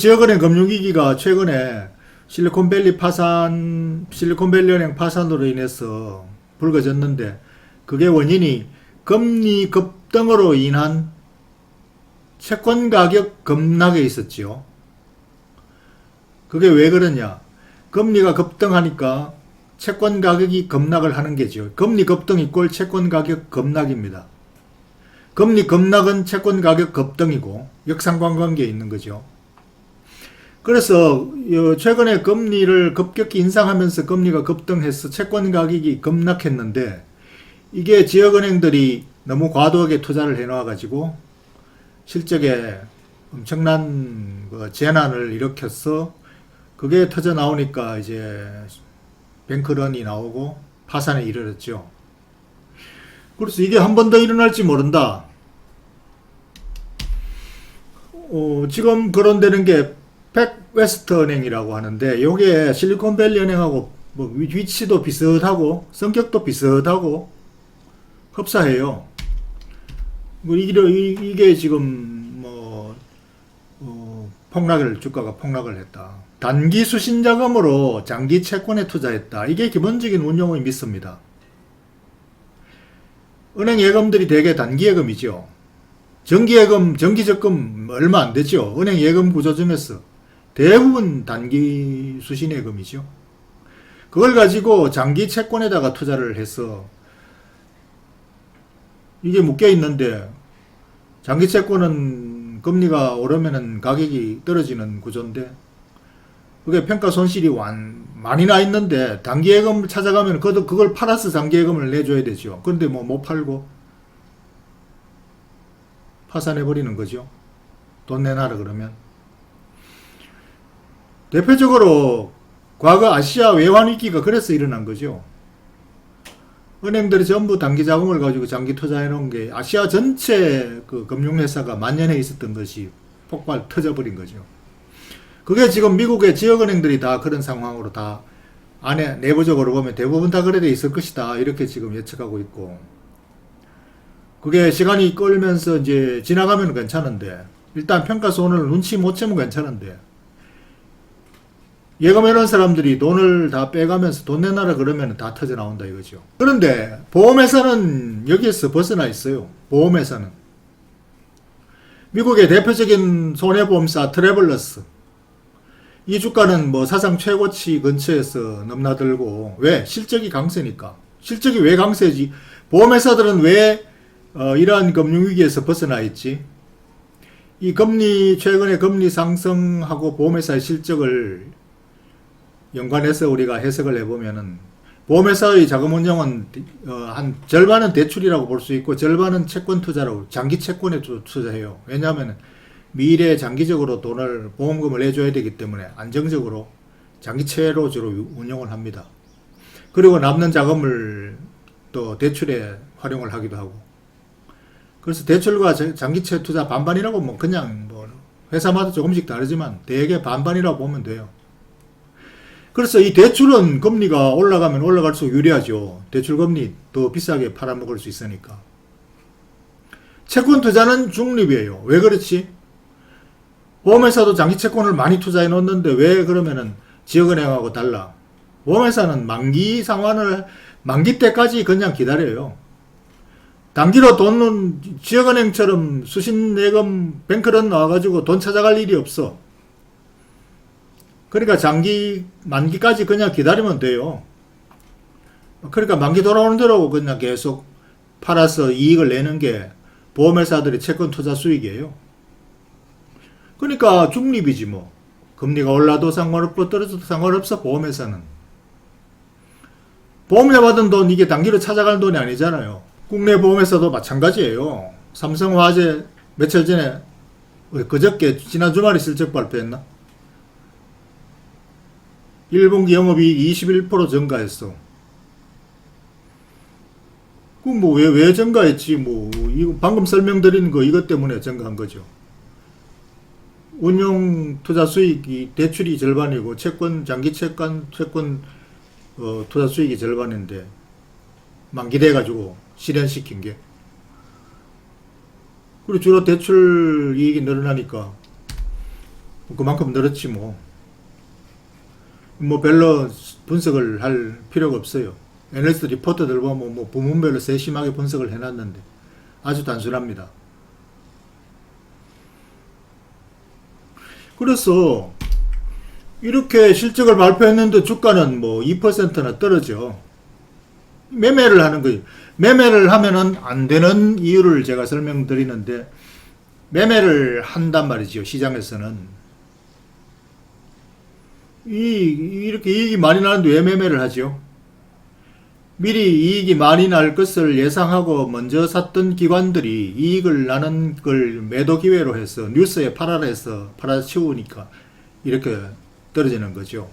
지역은행 금융위기가 최근에 실리콘밸리 파산, 실리콘밸리 은행 파산으로 인해서 불거졌는데 그게 원인이 금리 급등으로 인한 채권 가격 급락에 있었지요. 그게 왜 그러냐? 금리가 급등하니까 채권 가격이 급락을 하는 게죠. 금리 급등 이꼴 채권 가격 급락입니다. 금리 급락은 채권 가격 급등이고 역상관관계에 있는 거죠. 그래서 요 최근에 금리를 급격히 인상하면서 금리가 급등해서 채권 가격이 급락했는데 이게 지역은행들이 너무 과도하게 투자를 해놓아 가지고 실적에 엄청난 그 재난을 일으켰어 그게 터져 나오니까 이제 뱅크런이 나오고 파산에 이르렀죠. 그래서 이게 한 번 더 일어날지 모른다. 어, 지금 거론되는 게 팩웨스트 은행이라고 하는데 요게 실리콘밸리 은행하고 뭐 위- 위치도 비슷하고 성격도 비슷하고 흡사해요. 뭐 이게 지금 뭐 어, 폭락을 주가가 폭락을 했다. 단기 수신 자금으로 장기 채권에 투자했다. 이게 기본적인 운용의 미스입니다. 은행 예금들이 대개 단기 예금이죠. 정기 예금, 정기 적금 얼마 안 되죠. 은행 예금 구조 중에서 대부분 단기 수신 예금이죠. 그걸 가지고 장기 채권에다가 투자를 해서 이게 묶여 있는데 장기 채권은 금리가 오르면은 가격이 떨어지는 구조인데 그게 평가 손실이 완, 많이 나 있는데 단기 예금을 찾아가면 그것도 그걸 팔아서 장기 예금을 내줘야 되죠. 그런데 뭐 못 팔고 파산해 버리는 거죠. 돈 내놔라 그러면. 대표적으로 과거 아시아 외환 위기가 그래서 일어난 거죠. 은행들이 전부 단기 자금을 가지고 장기 투자해 놓은 게 아시아 전체 그 금융회사가 만연해 있었던 것이 폭발 터져버린 거죠. 그게 지금 미국의 지역은행들이 다 그런 상황으로 다 안에 내부적으로 보면 대부분 다 그래 돼 있을 것이다. 이렇게 지금 예측하고 있고. 그게 시간이 끌면서 이제 지나가면 괜찮은데 일단 평가 손을 눈치 못 채면 괜찮은데 예금 해놓은 사람들이 돈을 다 빼가면서 돈 내놔라 그러면 다 터져 나온다 이거죠. 그런데 보험회사는 여기에서 벗어나 있어요. 보험회사는. 미국의 대표적인 손해보험사 트래블러스. 이 주가는 뭐 사상 최고치 근처에서 넘나들고 왜? 실적이 강세니까. 실적이 왜 강세지? 보험회사들은 왜 어, 이러한 금융위기에서 벗어나 있지? 이 금리, 최근에 금리 상승하고 보험회사의 실적을 연관해서 우리가 해석을 해보면은 보험회사의 자금 운영은 어, 한 절반은 대출이라고 볼 수 있고 절반은 채권 투자라고 장기 채권에 투- 투자해요. 왜냐하면 미래에 장기적으로 돈을 보험금을 내줘야 되기 때문에 안정적으로 장기채로 주로 운영을 합니다. 그리고 남는 자금을 또 대출에 활용을 하기도 하고 그래서 대출과 자- 장기채 투자 반반이라고 뭐 그냥 뭐 회사마다 조금씩 다르지만 대개 반반이라고 보면 돼요. 그래서 이 대출은 금리가 올라가면 올라갈수록 유리하죠. 대출 금리 더 비싸게 팔아먹을 수 있으니까. 채권 투자는 중립이에요. 왜 그렇지? 보험회사도 장기 채권을 많이 투자해 놓는데 왜 그러면은 지역은행하고 달라? 보험회사는 만기 상환을 만기 때까지 그냥 기다려요. 단기로 돈은 지역은행처럼 수신 예금 뱅크런 나와가지고 돈 찾아갈 일이 없어. 그러니까 장기 만기까지 그냥 기다리면 돼요. 그러니까 만기 돌아오는 대로 그냥 계속 팔아서 이익을 내는 게 보험회사들의 채권 투자 수익이에요. 그러니까 중립이지 뭐. 금리가 올라도 상관없고 떨어져도 상관없어 보험회사는. 보험료 받은 돈 이게 단기로 찾아가는 돈이 아니잖아요. 국내 보험회사도 마찬가지예요. 삼성화재 며칠 전에 어, 그저께 지난 주말에 실적 발표했나? 1분기 영업이 21% 증가했어. 그뭐왜 왜 증가했지? 뭐 이거 방금 설명드린 거 이것 때문에 증가한 거죠. 운용 투자 수익이 대출이 절반이고 채권 장기 채권 채권 어, 투자 수익이 절반인데 만기돼 가지고 실현시킨 게 그리고 주로 대출 이익이 늘어나니까 그만큼 늘었지 뭐. 뭐 별로 분석을 할 필요가 없어요. 애널리스트 리포터들 보면 뭐 부문별로 세심하게 분석을 해놨는데 아주 단순합니다. 그래서 이렇게 실적을 발표했는데 주가는 뭐 2%나 떨어져. 매매를 하는 거예요. 매매를 하면은 안 되는 이유를 제가 설명드리는데 매매를 한단 말이죠. 시장에서는. 이, 이렇게 이익이 많이 나는데 왜 매매를 하죠? 미리 이익이 많이 날 것을 예상하고 먼저 샀던 기관들이 이익을 나는 걸 매도 기회로 해서 뉴스에 팔아라 해서 팔아치우니까 이렇게 떨어지는 거죠.